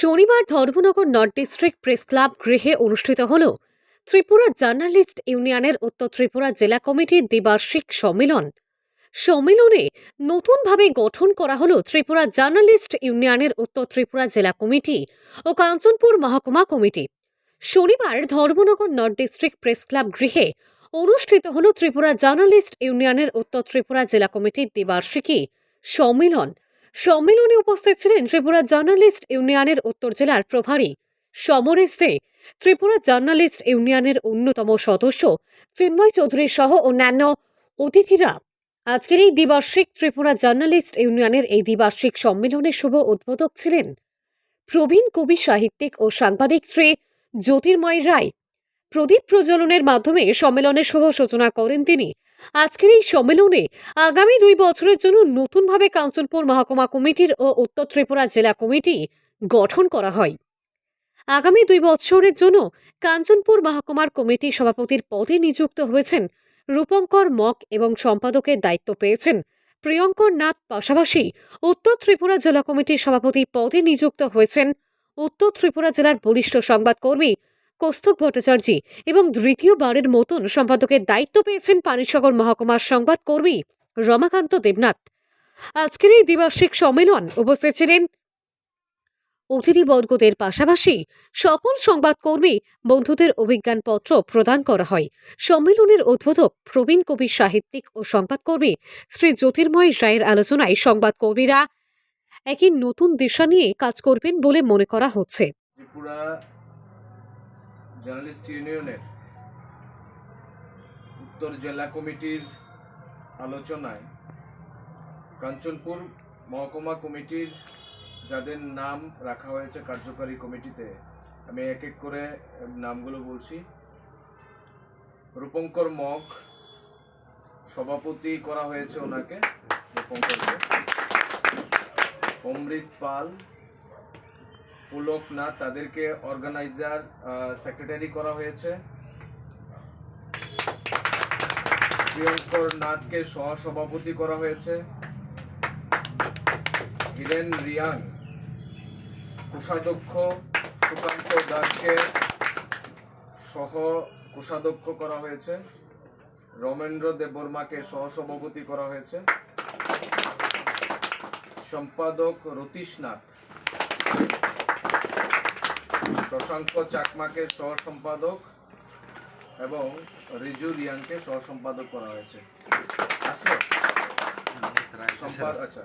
শনিবার Dharmanagar north district press club গৃহে অনুষ্ঠিত হল ত্রিপুরা জার্নালিস্ট ইউনিয়নের উত্তর ত্রিপুরা জেলা কমিটির দ্বিবার্ষিক সম্মেলন। সম্মেলনে নতুনভাবে গঠন করা হল ত্রিপুরা জার্নালিস্ট ইউনিয়নের উত্তর ত্রিপুরা জেলা কমিটি ও কাঞ্চনপুর মহকুমা কমিটি। শনিবার Dharmanagar north district press club গৃহে অনুষ্ঠিত হল ত্রিপুরা জার্নালিস্ট ইউনিয়নের উত্তর ত্রিপুরা জেলা কমিটির দ্বিবার্ষিকী সম্মেলন। সম্মেলনে উপস্থিত ছিলেন ত্রিপুরা জার্নালিস্ট ইউনিয়নের উত্তর জেলার প্রভারী সমরেশ দে ত্রিপুরা জার্নালিস্ট ইউনিয়নের অন্যতম সদস্য চিন্ময় চৌধুরী সহ অন্যান্য অতিথিরা। আজকের এই দ্বিবার্ষিক ত্রিপুরা জার্নালিস্ট ইউনিয়নের এই দ্বিবার্ষিক সম্মেলনের শুভ উদ্বোধক ছিলেন প্রবীণ কবি সাহিত্যিক ও সাংবাদিক শ্রী জ্যোতির্ময় রায়। প্রদীপ প্রজ্বলনের মাধ্যমে সম্মেলনের শুভ সূচনা করেন তিনি আজকের এই সম্মেলনে আগামী দুই বছরের জন্য নতুনভাবে কাঞ্চনপুর মহকুমা কমিটির ও উত্তর ত্রিপুরা জেলা কমিটি গঠন করা হয়। আগামী দুই বছরের জন্য কাঞ্চনপুর মহকুমার কমিটি সভাপতির পদে নিযুক্ত হয়েছেন রূপঙ্কর মক এবং সম্পাদকের দায়িত্ব পেয়েছেন প্রিয়ঙ্কর নাথ। পাশাপাশি উত্তর ত্রিপুরা জেলা কমিটির সভাপতি পদে নিযুক্ত হয়েছেন উত্তর ত্রিপুরা জেলার বলিষ্ঠ সংবাদকর্মী কৌস্তব ভট্টাচার্য এবং দ্বিতীয়বারের মতন সম্পাদকের দায়িত্ব পেয়েছেন পানিসাগর মহকুমার সংবাদকর্মী রমাকান্ত দেবনাথ। আজকের এই দ্বিবার্ষিক সম্মেলন উপস্থিত ছিলেন অতিথিবর্গদের পাশাপাশি সকল সংবাদকর্মী বন্ধুদের অভিজ্ঞানপত্র প্রদান করা হয়। সম্মেলনের উদ্বোধক প্রবীণ কবি, সাহিত্যিক ও সংবাদকর্মী শ্রী জ্যোতির্ময় রায়ের আলোচনায় সংবাদকর্মীরা একই নতুন দিশা নিয়ে কাজ করবেন বলে মনে করা হচ্ছে। ত্রিপুরা জার্নালিস্ট ইউনিয়নের উত্তর জেলা কমিটির আলোচনায় কাঞ্চনপুর মহকুমা কমিটির যাদের নাম রাখা হয়েছে কার্যকারী কমিটিতে, আমি এক এক করে নামগুলো বলছি। রূপঙ্কর মগ, সভাপতি করা হয়েছে ওনাকে, রূপঙ্করকে। অমৃত পাল পুলক নাথ তাদেরকে অর্গানাইজার সেক্রেটারি করা হয়েছে। প্রিয়ঙ্কর নাথকে সহ সভাপতি করা হয়েছে। হিরেন রিয়াং, কোষাধ্যক্ষ সুকান্ত দাসকে সহ কোষাধ্যক্ষ করা হয়েছে। রমেন্দ্র দেববর্মাকে সহ সভাপতি করা হয়েছে। সম্পাদক রতীশ নাথ। শশাঙ্ক চাকমাকে সহ সম্পাদক এবং রিজু রিয়াংকে সহ সম্পাদক করা হয়েছে আচ্ছা আচ্ছা